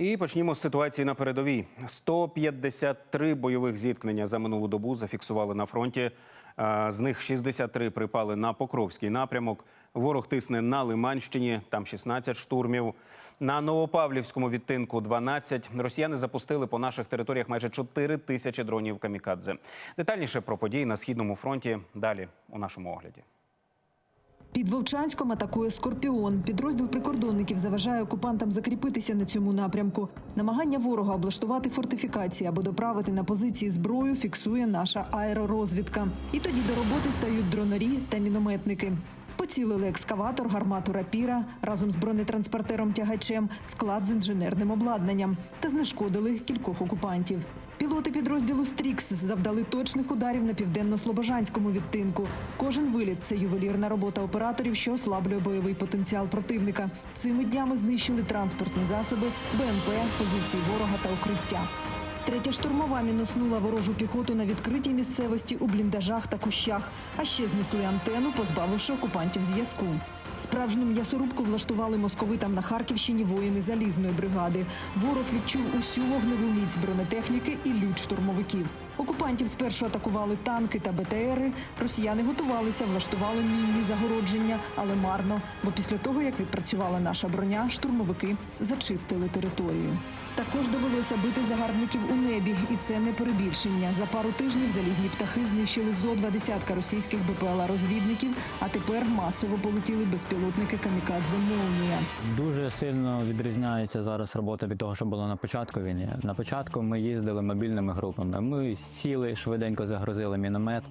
І почнімо з ситуації на передовій. 153 бойових зіткнення за минулу добу зафіксували на фронті. Е, З них 63 припали на Покровський напрямок. Ворог тисне на Лиманщині, там 16 штурмів. На Новопавлівському відтинку 12. Росіяни запустили по наших територіях майже 4 тисячі дронів камікадзе. Детальніше про події на східному фронті далі у нашому огляді. Під Вовчанськом атакує Скорпіон. Підрозділ прикордонників заважає окупантам закріпитися на цьому напрямку. Намагання ворога облаштувати фортифікації або доправити на позиції зброю фіксує наша аеророзвідка. І тоді до роботи стають дронарі та мінометники. Поцілили екскаватор, гармату рапіра разом з бронетранспортером тягачем, склад з інженерним обладнанням та знешкодили кількох окупантів. Пілоти підрозділу Стрікс завдали точних ударів на південно-слобожанському відтинку. Кожен виліт це ювелірна робота операторів, що ослаблює бойовий потенціал противника. Цими днями знищили транспортні засоби, БМП, позиції ворога та укриття. Третя штурмова мінуснула ворожу піхоту на відкритій місцевості у бліндажах та кущах, а ще знесли антенну, позбавивши окупантів зв'язку. Справжню м'ясорубку влаштували московитам на Харківщині воїни залізної бригади. Ворог відчув усю вогневу міць бронетехніки і лють штурмовиків. Окупантів спершу атакували танки та БТРи. Росіяни готувалися, влаштували мінні загородження, але марно. Бо після того, як відпрацювала наша броня, штурмовики зачистили територію. Також довелося бити загарбників у небі, і це не перебільшення. За пару тижнів залізні птахи знищили зо два десятка російських БПЛА-розвідників, а тепер масово полетіли безпілотники камікадзе Молнія. Дуже сильно відрізняється зараз робота від того, що було на початку війни. На початку ми їздили мобільними групами. Ми сіли, швиденько загрузили міномет,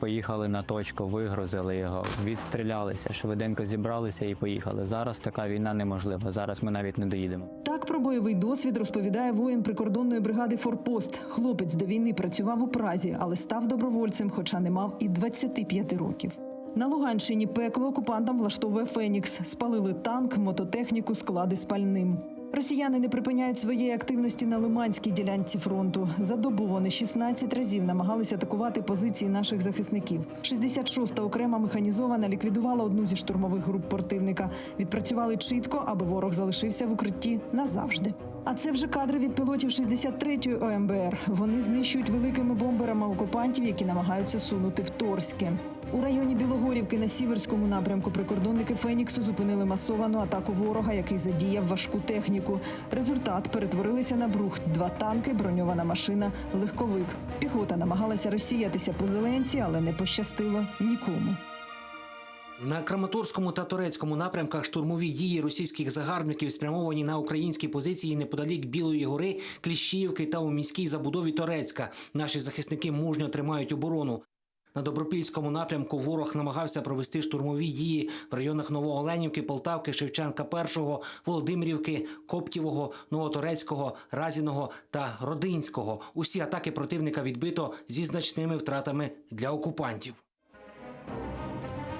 поїхали на точку, вигрузили його, відстрілялися, швиденько зібралися і поїхали. Зараз така війна неможлива. Зараз ми навіть не доїдемо. Так про бойовий досвід розповідає воїн прикордонної бригади Форпост. Хлопець до війни працював у Празі, але став добровольцем, хоча не мав і 25 років. На Луганщині пекло окупантам влаштовує Фенікс. Спалили танк, мототехніку, склади з пальним. Росіяни не припиняють своєї активності на Лиманській ділянці фронту. За добу вони 16 разів намагалися атакувати позиції наших захисників. 66-та окрема механізована ліквідувала одну зі штурмових груп противника. Відпрацювали чітко, аби ворог залишився в укритті назавжди. А це вже кадри від пілотів 63-ї ОМБР. Вони знищують великими бомберами окупантів, які намагаються сунути в Торське. У районі Білогорівки на сіверському напрямку прикордонники Феніксу зупинили масовану атаку ворога, який задіяв важку техніку. Результат перетворилися на брухт: два танки, броньована машина, легковик. Піхота намагалася розсіятися по зеленці, але не пощастило нікому. На Краматорському та Турецькому напрямках штурмові дії російських загарбників спрямовані на українські позиції неподалік Білої гори, Кліщіївки та у міській забудові Торецька. Наші захисники мужньо тримають оборону. На Добропільському напрямку ворог намагався провести штурмові дії в районах Новооленівки, Полтавки, Шевченка, Першого, Володимирівки, Коптєвого, Новоторецького, Разіного та Родинського. Усі атаки противника відбито зі значними втратами для окупантів.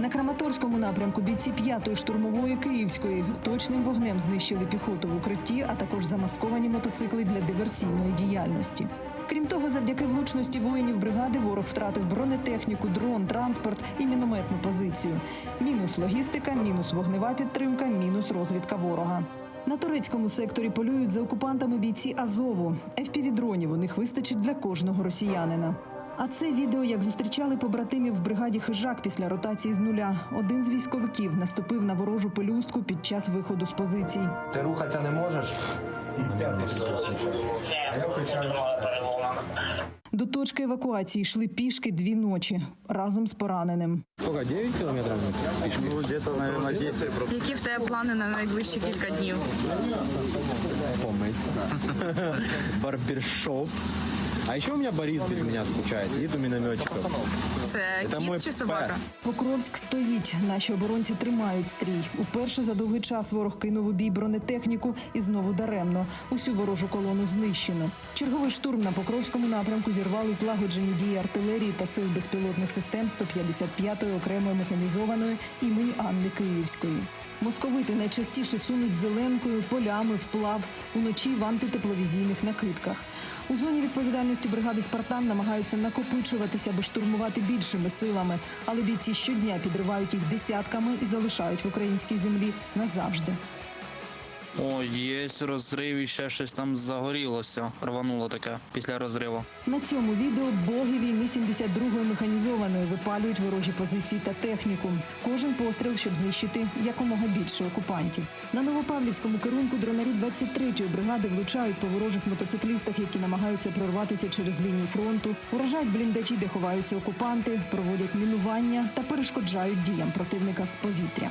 На Краматорському напрямку бійці 5-ї штурмової Київської точним вогнем знищили піхоту в укритті, а також замасковані мотоцикли для диверсійної діяльності. Крім того, завдяки влучності воїнів бригади ворог втратив бронетехніку, дрон, транспорт і мінометну позицію. Мінус логістика, мінус вогнева підтримка, мінус розвідка ворога. На турецькому секторі полюють за окупантами бійці Азову. FPV-дронів у них вистачить для кожного росіянина. А це відео, як зустрічали побратимів в бригаді хижак після ротації з нуля. Один з військовиків наступив на ворожу пелюстку під час виходу з позицій. Ти рухатися не можеш? До точки евакуації йшли пішки дві ночі разом з пораненим. Сколько, 9 кілометрів? Ну, где-то, наверное, 10. Які в тебе плани на найближчі кілька днів? Помыться. Барбершоп. А еще у меня Борис без меня скучает. Сидит у минометчиков. Це Это мой кіт чи собака? пес. Покровськ стоїть. Наші оборонці тримають стрій. Уперше за довгий час ворог кинув у бій бронетехніку і знову даремно. Усю ворожу колону знищено. Черговий штурм на Покровському напрямку зірвали злагоджені дії артилерії та сил безпілотних систем 155-ї окремої механізованої імені Анни Київської. Московити найчастіше сунуть зеленкою, полями, вплав, уночі в антитепловізійних накидках. У зоні відповідальності бригади Спартан намагаються накопичуватися, аби штурмувати більшими силами, але бійці щодня підривають їх десятками і залишають в українській землі назавжди. О, є розрив і ще щось там загорілося. Рвануло таке після розриву. На цьому відео боги війни 72-ї механізованої випалюють ворожі позиції та техніку. Кожен постріл, щоб знищити якомога більше окупантів. На Новопавлівському керунку дронарі 23-ї бригади влучають по ворожих мотоциклістах, які намагаються прорватися через лінію фронту, уражають бліндажі, де ховаються окупанти, проводять мінування та перешкоджають діям противника з повітря.